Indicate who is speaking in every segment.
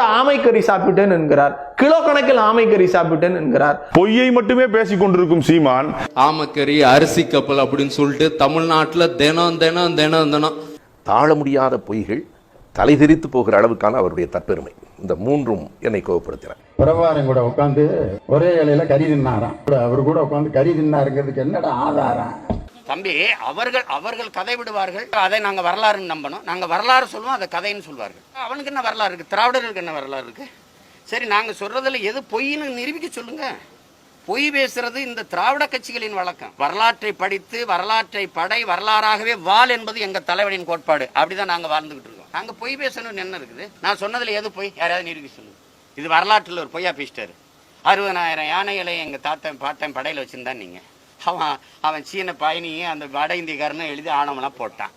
Speaker 1: ஆமைக்கறி சாப்பிட்டேன் என்கிறார். கிலோ கணக்கில் ஆமைக்கறி சாப்பிட்டேன் என்கிறார்.
Speaker 2: பொய்யை மட்டுமே பேசிக் கொண்டிருக்கும் சீமான்.
Speaker 3: ஆமக்கறி அரிசி கப்பல் அப்படின்னு சொல்லிட்டு தமிழ்நாட்டுல தினம் தினம் தினம் தினம்.
Speaker 4: தாழ முடியாத பொய்கள் தலைதெறித்து போகிற அளவுக்கான அவருடைய தற்பெருமை. இந்த மூன்றும் என்னை கோபப்படுத்தின
Speaker 5: பிரபாரம் கூட உட்காந்து ஒரே இலையில கறி தின்னாராம். அவர் கூட உட்காந்து கறி தின்னாருங்கிறதுக்கு என்னடா ஆதாரம்?
Speaker 6: தம்பி அவர்கள் அவர்கள் கதை விடுவார்கள். அதை நாங்க வரலாறுன்னு நம்பணும். நாங்க வரலாறு சொல்லுவோம் அதை கதைன்னு சொல்வார்கள். அவனுக்கு என்ன வரலாறு இருக்கு? திராவிடர்களுக்கு என்ன வரலாறு இருக்கு? சரி நாங்க சொல்றதுல எது பொய்ன்னு நிரூபிக்க சொல்லுங்க. பொய் பேசுறது இந்த திராவிட கட்சிகளின் வழக்கம். வரலாற்றை படித்து வரலாற்றை படை வரலாறாகவே வால் என்பது எங்க தலைவனின் கோட்பாடு. அப்படிதான் நாங்க வாழ்ந்துகிட்டு இருக்கோம். நாங்க பொய் பேசணும்னு என்ன இருக்குது? நான் சொன்னதுல எது பொய்? யாராவது நிரூபிக்க சொல்லுங்க. இது வரலாற்றில் ஒரு பொய்யா பேசிட்டாரு. அறுபதாயிரம் யானைகளை எங்க தாத்தன் பாட்டன் படையில வச்சிருந்தா நீங்க. அவன் அவன் சீன பயணியை அந்த வட இந்தியக்காரனும் எழுதி ஆணவம்லாம் போட்டான்.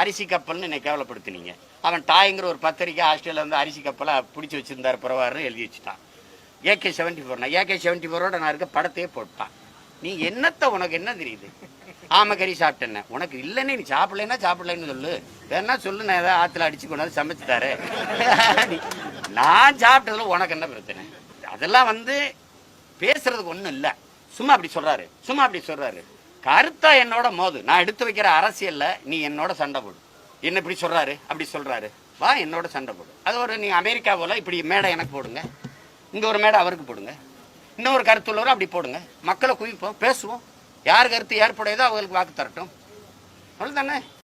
Speaker 6: அரிசி கப்பல்னு என்னை கேவலப்படுத்தினீங்க. அவன் டாய்ங்கிற ஒரு பத்திரிக்கை ஆஸ்திரேலியா வந்து அரிசி கப்பலை பிடிச்சி வச்சிருந்தார் பிரவாரு எழுதி வச்சுட்டான். ஏகே செவன்டி ஃபோர் நான் ஏகே செவன்டி ஃபோரோட நான் இருக்க படத்தையே போட்டான். நீ என்னத்தை உனக்கு என்ன தெரியுது? ஆமக்கறி சாப்பிட்டேன்ன உனக்கு இல்லைன்னு நீ சாப்பிடலன்னா சாப்பிடலைன்னு சொல்லு. வேணா சொல்லு நான் ஏதாவது ஆற்றுல அடிச்சு கொண்டாந்து சமைச்சு தரேன். நான் சாப்பிட்டதில் உனக்கு என்ன பிரச்சனை? அதெல்லாம் வந்து பேசுறதுக்கு ஒன்றும் இல்லை. சும்மா அப்படி சொல்றாரு. சும்மா அப்படி சொல்றாரு. கருத்தா என்னோட மோது. நான் எடுத்து வைக்கிற அரசியல்ல நீ என்னோட சண்டை போடு. என்ன இப்படி சொல்றாரு? அப்படி சொல்றாரு. வா என்னோட சண்டை போடு. அது ஒரு நீ அமெரிக்கா போல இப்படி மேடை எனக்கு போடுங்க. இந்த ஒரு மேடை அவருக்கு போடுங்க. இன்னொரு கருத்து உள்ளவரும் அப்படி போடுங்க. மக்களை குவிப்போம் பேசுவோம். யார் கருத்து ஏற்புடையதோ அவங்களுக்கு வாக்கு தரட்டும். அவ்வளோ தானே